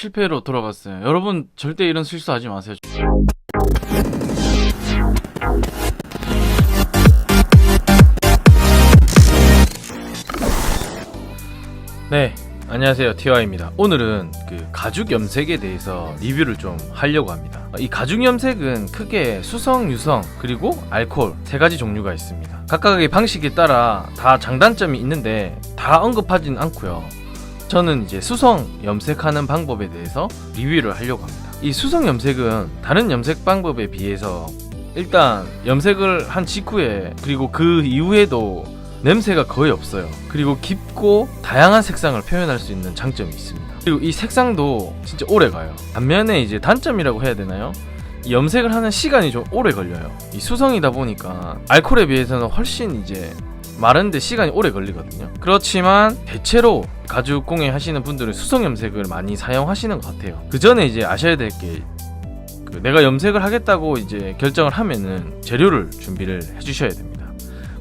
실패로 돌아갔어요. 여러분 절대 이런 실수하지 마세요. 네, 안녕하세요. 티와입니다. 오늘은 그 가죽 염색에 대해서 리뷰를 좀 하려고 합니다. 이 가죽 염색은 크게 수성, 유성, 그리고 알코올 세 가지 종류가 있습니다. 각각의 방식에 따라 다 장단점이 있는데 다 언급하진 않고요. 저는 이제 수성 염색하는 방법에 대해서 리뷰를 하려고 합니다. 이 수성 염색은 다른 염색 방법에 비해서 일단 염색을 한 직후에 그리고 그 이후에도 냄새가 거의 없어요. 그리고 깊고 다양한 색상을 표현할 수 있는 장점이 있습니다. 그리고 이 색상도 진짜 오래 가요. 반면에 이제 단점이라고 해야 되나요? 이 염색을 하는 시간이 좀 오래 걸려요. 이 수성이다 보니까 알코올에 비해서는 훨씬 이제 마른데 시간이 오래 걸리거든요. 그렇지만 대체로 가죽 공예 하시는 분들은 수성 염색을 많이 사용하시는 것 같아요. 그 전에 이제 아셔야 될게 그 내가 염색을 하겠다고 이제 결정을 하면은 재료를 준비를 해주셔야 됩니다.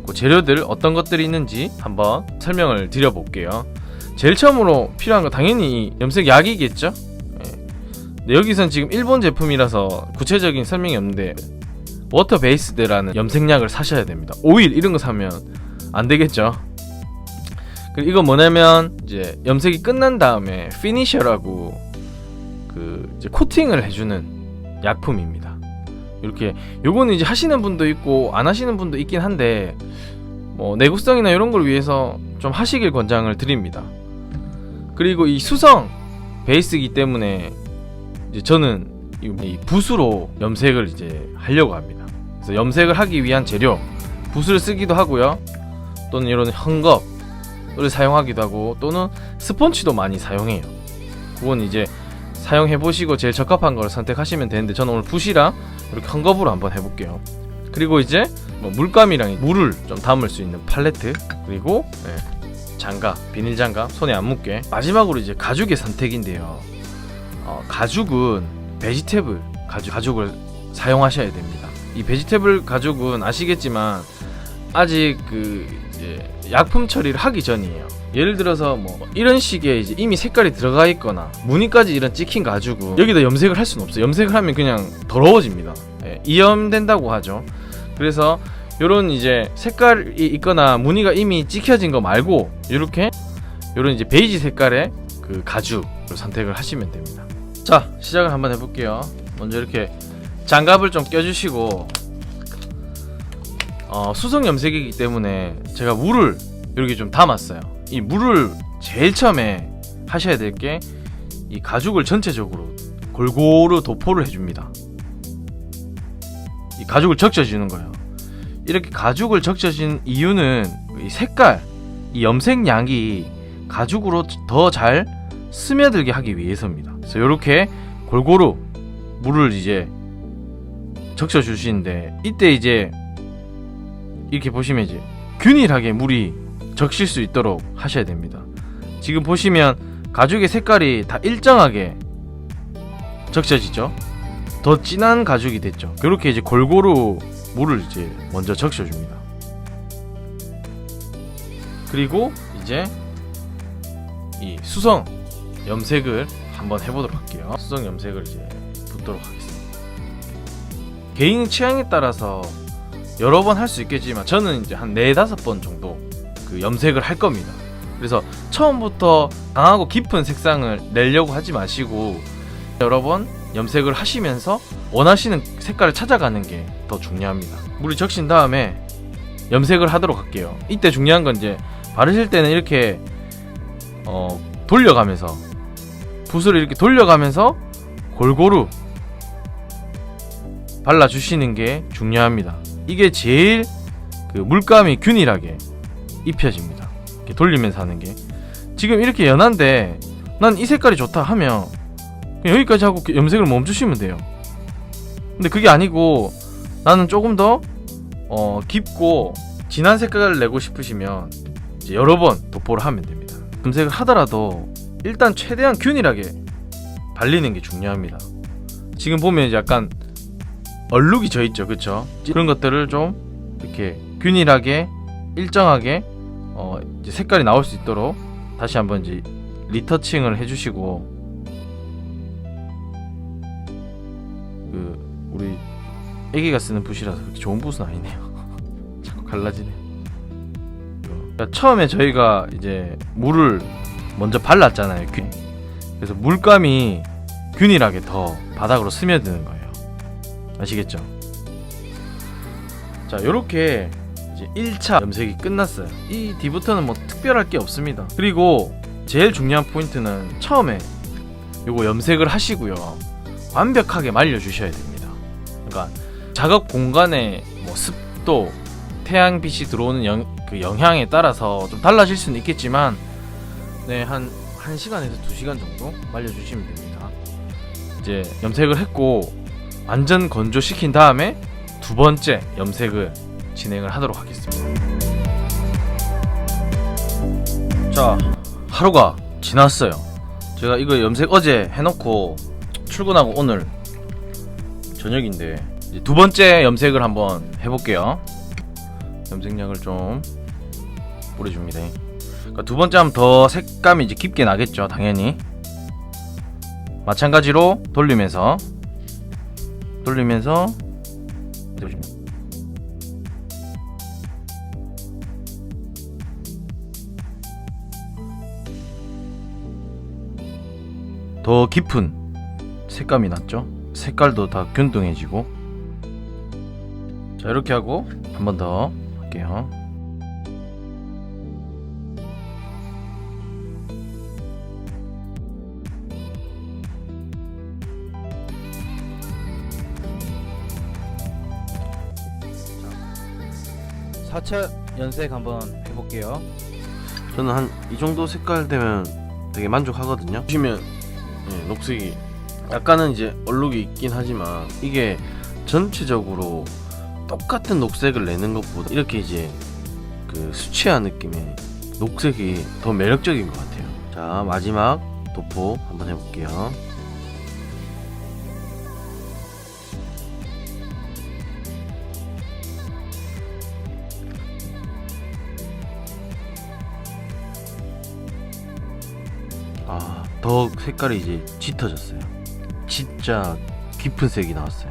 그 재료들 어떤 것들이 있는지 한번 설명을 드려볼게요. 제일 처음으로 필요한 거 당연히 이 염색 약이겠죠. 예. 여기선 지금 일본 제품이라서 구체적인 설명이 없는데 워터 베이스드라는 염색약을 사셔야 됩니다. 오일 이런 거 사면 안 되겠죠. 이거 뭐냐면 이제 염색이 끝난 다음에 피니셔라고 그 이제 코팅을 해주는 약품입니다. 이렇게 요거는 이제 하시는 분도 있고 안 하시는 분도 있긴 한데 뭐 내구성이나 이런 걸 위해서 좀 하시길 권장을 드립니다. 그리고 이 수성 베이스이기 때문에 이제 저는 이- 이 붓으로 염색을 이제 하려고 합니다. 그래서 염색을 하기 위한 재료 붓을 쓰기도 하고요. 또는 이런 헝겊 을 사용하기도 하고 또는 스펀지도 많이 사용해요. 그건 이제 사용해 보시고 제일 적합한 걸 선택하시면 되는데 저는 오늘 붓이랑 이렇게 헝겊으로 한번 해볼게요. 그리고 이제 뭐 물감이랑 물을 좀 담을 수 있는 팔레트 그리고 예, 장갑, 비닐 장갑 손에 안 묻게 마지막으로 이제 가죽의 선택인데요. 어, 가죽은 베지테블 가죽 가죽을 사용하셔야 됩니다. 이 베지테블 가죽은 아시겠지만 아직 그 이제 약품 처리를 하기 전이에요. 예를 들어서 뭐 이런 식의 이제 이미 색깔이 들어가 있거나 무늬까지 이런 찍힌 가죽은 여기다 염색을 할 수는 없어요. 염색을 하면 그냥 더러워집니다. 예, 이염된다고 하죠. 그래서 요런 이제 색깔이 있거나 무늬가 이미 찍혀진 거 말고 이렇게 요런 이제 베이지 색깔의 그 가죽을 선택을 하시면 됩니다. 자, 시작을 한번 해볼게요. 먼저 이렇게 장갑을 좀 껴주시고 어, 수성 염색이기 때문에 제가 물을 이렇게 좀 담았어요. 이 물을 제일 처음에 하셔야 될 게 이 가죽을 전체적으로 골고루 도포를 해줍니다. 이 가죽을 적셔주는 거예요. 이렇게 가죽을 적셔진 이유는 이 색깔, 이 염색약이 가죽으로 더 잘 스며들게 하기 위해서입니다. 그래서 이렇게 골고루 물을 이제 적셔 주시는데 이때 이제 이렇게 보시면 이제 균일하게 물이 적실 수 있도록 하셔야 됩니다. 지금 보시면 가죽의 색깔이 다 일정하게 적셔지죠. 더 진한 가죽이 됐죠. 이렇게 이제 골고루 물을 이제 먼저 적셔줍니다. 그리고 이제 이 수성 염색을 한번 해보도록 할게요. 수성 염색을 이제 붓도록 하겠습니다. 개인 취향에 따라서 여러 번 할 수 있겠지만 저는 이제 한 네 다섯 번 정도 그 염색을 할 겁니다. 그래서 처음부터 강하고 깊은 색상을 내려고 하지 마시고 여러 번 염색을 하시면서 원하시는 색깔을 찾아가는 게 더 중요합니다. 물이 적신 다음에 염색을 하도록 할게요. 이때 중요한 건 이제 바르실 때는 이렇게 어, 돌려가면서 붓을 이렇게 돌려가면서 골고루 발라주시는 게 중요합니다. 이게 제일 그 물감이 균일하게 입혀집니다. 돌리면서 하는 게 지금 이렇게 연한데 난 이 색깔이 좋다 하면 여기까지 하고 그 염색을 멈추시면 돼요. 근데 그게 아니고 나는 조금 더 어, 깊고 진한 색깔을 내고 싶으시면 여러 번 도포를 하면 됩니다. 염색을 하더라도 일단 최대한 균일하게 발리는 게 중요합니다. 지금 보면 약간 얼룩이 져 있죠, 그렇죠? 그런 것들을 좀 이렇게 균일하게 일정하게 어, 색깔이 나올 수 있도록 다시 한번 이제 리터칭을 해주시고 그 우리 애기가 쓰는 붓이라서 그렇게 좋은 붓은 아니네요. 자꾸 갈라지네. 그러니까 처음에 저희가 이제 물을 먼저 발랐잖아요. 그래서 물감이 균일하게 더 바닥으로 스며드는 거예요. 아시겠죠? 자, 요렇게 이제 1차 염색이 끝났어요. 이 뒤부터는 뭐 특별할 게 없습니다. 그리고 제일 중요한 포인트는 처음에 요거 염색을 하시고요. 완벽하게 말려 주셔야 됩니다. 그러니까 작업 공간의 뭐 습도, 태양빛이 들어오는 영, 그 영향에 따라서 좀 달라질 수는 있겠지만 네, 한 1시간에서 2시간 정도 말려 주시면 됩니다. 이제 염색을 했고 완전 건조시킨 다음에 두 번째 염색을 진행을 하도록 하겠습니다. 자, 하루가 지났어요. 제가 이거 염색 어제 해놓고 출근하고 오늘 저녁인데 두 번째 염색을 한번 해볼게요. 염색약을 좀 뿌려줍니다. 그러니까 두 번째 하면 더 색감이 이제 깊게 나겠죠, 당연히. 마찬가지로 돌리면서 돌리면서 더 깊은 색감이 났죠. 색깔도 다 균등해지고. 자 이렇게 하고 한 번 더 할게요. 4차 연색 한번 해볼게요. 저는 한 이 정도 색깔 되면 되게 만족하거든요. 보시면 예, 녹색이 약간은 이제 얼룩이 있긴 하지만 이게 전체적으로 똑같은 녹색을 내는 것보다 이렇게 이제 그 수채화 느낌의 녹색이 더 매력적인 것 같아요. 자 마지막 도포 한번 해볼게요. 더 색깔이 이제 짙어졌어요. 진짜 깊은 색이 나왔어요.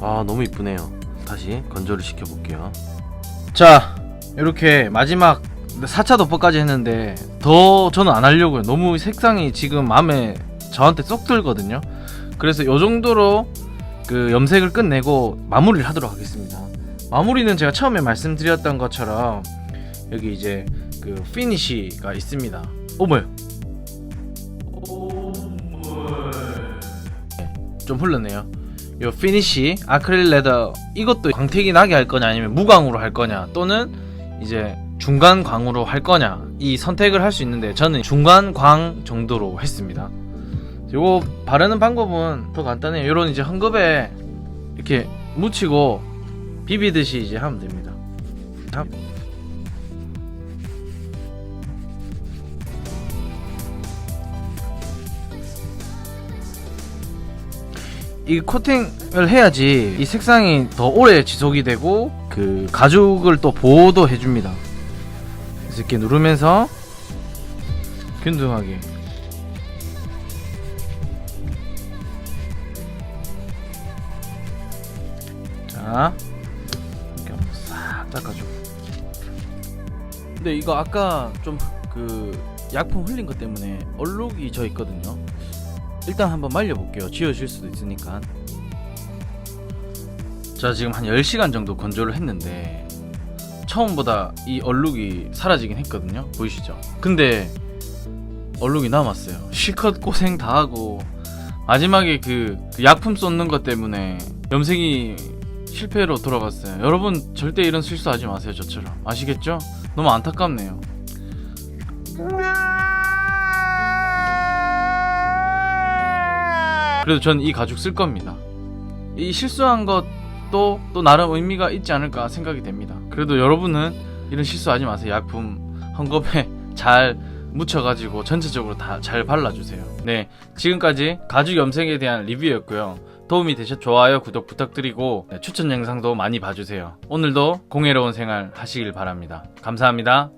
아, 너무 이쁘네요. 다시 건조를 시켜볼게요. 자 이렇게 마지막 4차 도포까지 했는데 더 저는 안 하려고요 너무 색상이 지금 마음에 저한테 쏙 들거든요 그래서 요 정도로 그 염색을 끝내고 마무리를 하도록 하겠습니다 마무리는 제가 처음에 말씀드렸던 것처럼 여기 이제 그 피니쉬가 있습니다 오물 네, 좀 흘렀네요 요 피니쉬 아크릴 레더 이것도 광택이 나게 할 거냐 아니면 무광으로 할 거냐 또는 이제 중간 광으로 할 거냐 이 선택을 할 수 있는데 저는 중간 광 정도로 했습니다. 요거 바르는 방법은 더 간단해요. 요런 이제 헝겊에 이렇게 묻히고 비비듯이 이제 하면 됩니다. 이 코팅을 해야지 이 색상이 더 오래 지속이 되고 그 가죽을 또 보호도 해줍니다. 이렇게 누르면서 균등하게. 자 이렇게 한번 싹 닦아주고. 근데 이거 아까 좀 그 약품 흘린 것 때문에 얼룩이 져 있거든요 일단 한번 말려볼게요. 지워질 수도 있으니까. 자 지금 한 10시간 정도 건조를 했는데 처음보다 이 얼룩이 사라지긴 했거든요. 보이시죠? 근데 얼룩이 남았어요. 실컷 고생 다 하고 마지막에 그, 그 약품 쏟는 것 때문에 염색이 실패로 돌아갔어요. 여러분 절대 이런 실수하지 마세요 저처럼. 아시겠죠? 너무 안타깝네요 그래도 전 이 가죽 쓸 겁니다 이 실수한 것도 또 나름 의미가 있지 않을까 생각이 됩니다. 그래도 여러분은 이런 실수하지 마세요. 약품 헝겊에 잘 묻혀가지고 전체적으로 다 잘 발라주세요. 네, 지금까지 가죽 염색에 대한 리뷰였고요. 도움이 되셨 좋아요, 구독 부탁드리고 네, 추천 영상도 많이 봐주세요. 오늘도 공예로운 생활 하시길 바랍니다. 감사합니다.